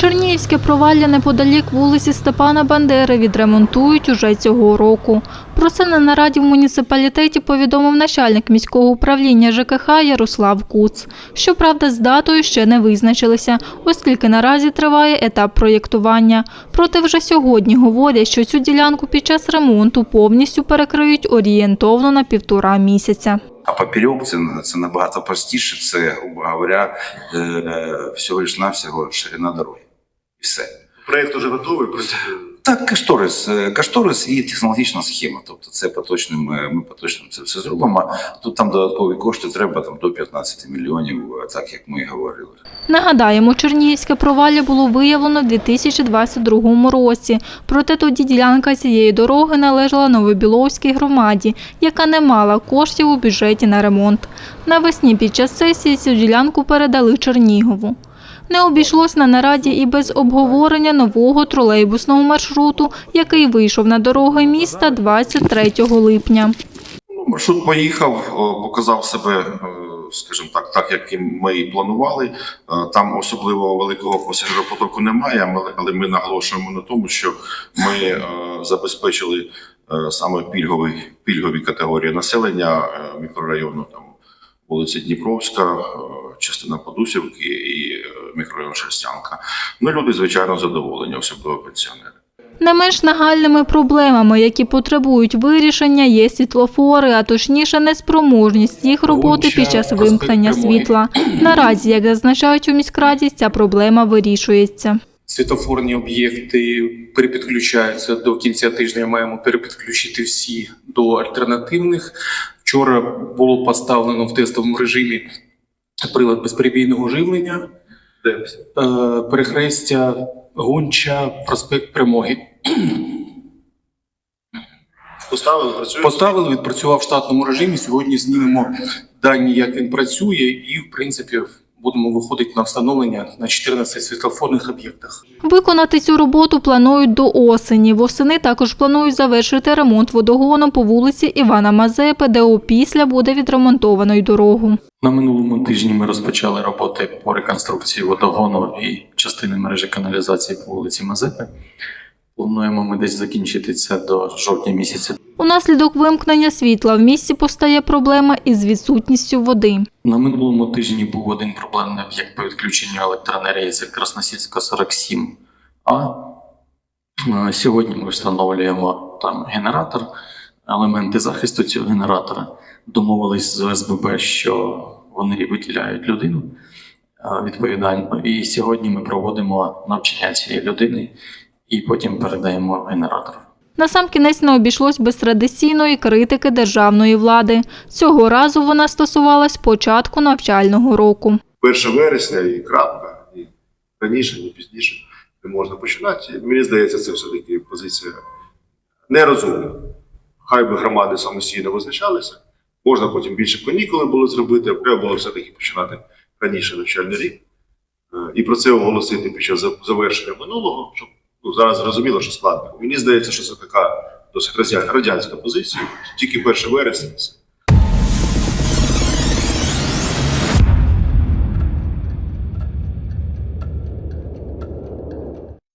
Чернігівське провалля неподалік вулиці Степана Бандери відремонтують уже цього року. Про це на нараді в муніципалітеті повідомив начальник міського управління ЖКХ Ярослав Куц. Щоправда, з датою ще не визначилися, оскільки наразі триває етап проєктування. Проте вже сьогодні говорять, що цю ділянку під час ремонту повністю перекриють орієнтовно на півтора місяця. А поперек це, це набагато простіше. Це, грубо говоря, е, всього лиш навсього ширина дороги. І все. Проєкт уже готовий. просто Так, кашторис, е, кашторис і технологічна схема. Тобто, це поточно ми, ми поточно це все зробимо. Тут там додаткові кошти треба там до 15 мільйонів, е, так як ми і говорили. Нагадаємо, Чернігівське провалля було виявлено в 2022 році. Проте тоді ділянка цієї дороги належала Новобіловській громаді, яка не мала коштів у бюджеті на ремонт. Навесні під час сесії цю ділянку передали Чернігову. Не обійшлось на нараді і без обговорення нового тролейбусного маршруту, який вийшов на дороги міста 23 липня. Ну, маршрут поїхав, показав себе, е, скажімо так, так як ми і планували. Е, Там особливо великого пасажиропотоку немає, але- ми наголошуємо на тому, що ми е, забезпечили е, саме пільгові, пільгові категорії населення е, мікрорайону, там вулиця Дніпровська, е, частина Подусівки і е, мікрорайон Шерстянка. Ну, люди, звичайно, задоволені, особливо пенсіонери. Не менш нагальними проблемами, які потребують вирішення, є світлофори, а точніше неспроможність їх роботи під час вимкнення світла. Наразі, як зазначають у міськраді, ця проблема вирішується. світофорні об'єкти перепідключаються до кінця тижня. Маємо перепідключити всі до альтернативних. Вчора було поставлено в тестовому режимі прилад безперебійного живлення, Е, перехрестя Гонча, проспект Перемоги. Поставили, працюють? Поставили, відпрацював в штатному режимі. Сьогодні знімемо дані, як він працює, і в принципі будемо виходити на встановлення на 14 світлофорних об'єктах. Виконати цю роботу планують до осені. Восени також планують завершити ремонт водогону по вулиці Івана Мазепи, де опісля буде відремонтовано й дорогу. На минулому тижні ми розпочали роботи по реконструкції водогону і частини мережі каналізації по вулиці Мазепи. Плануємо ми десь закінчити це до жовтня місяця. Унаслідок вимкнення світла в місті постає проблема із відсутністю води. На минулому тижні був один проблемний об'єкт по відключенню електроенергії це Красносільська 47. А е, сьогодні ми встановлюємо там генератор, елементи захисту цього генератора. Домовились з ОСББ, що вони виділяють людину е, відповідально. І сьогодні ми проводимо навчання цієї людини і потім передаємо генератор. Насамкінець не обійшлось без традиційної критики державної влади. Цього разу вона стосувалась початку навчального року. 1 вересня і крапка, і раніше, ні пізніше не можна починати. Мені здається, це все-таки позиція нерозумна. Хай би громади самостійно визначалися. Можна потім більше канікули було зробити, а треба було все-таки починати раніше навчальний рік. Е, І про це оголосити під час завершення минулого, щоб ну, зараз зрозуміло, що складно. Мені здається, що це така досить радянська- позиція. Тільки 1 вересня.